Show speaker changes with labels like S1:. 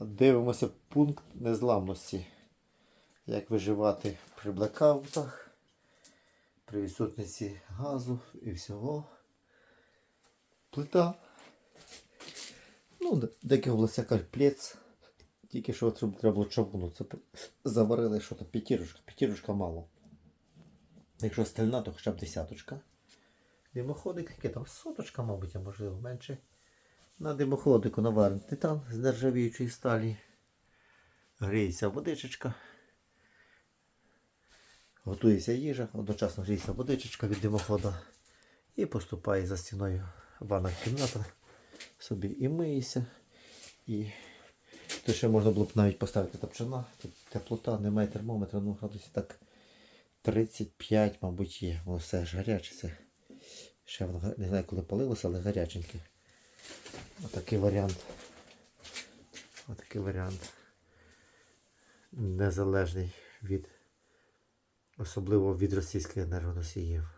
S1: Дивимося пункт незламності. Як виживати при блекаутах, при відсутності газу і всього. Плита. Ну, в деяких областях кажуть плец. Тільки що треба було чавуну. Це заварили що то п'ятірочка. П'ятірочка мало. Якщо стальна, то хоча б десяточка. Димоходик, яке там соточка, мабуть, а можливо менше. На димоходику наварений титан з нержавіючої сталі. Гріється водичечка. Готується їжа, одночасно гріється водичечка від димохода. І поступає за стіною ванна кімната. Собі і миється. І тут ще можна було б навіть поставити топчана. Тут теплота, немає термометра, ну градусів так 35, мабуть, є. Воно все ж гаряче. Це. Ще воно не знаю, коли палилося, але гаряченьке. Отакий варіант. Отакий варіант. Незалежний від, особливо від російських енергоносіїв.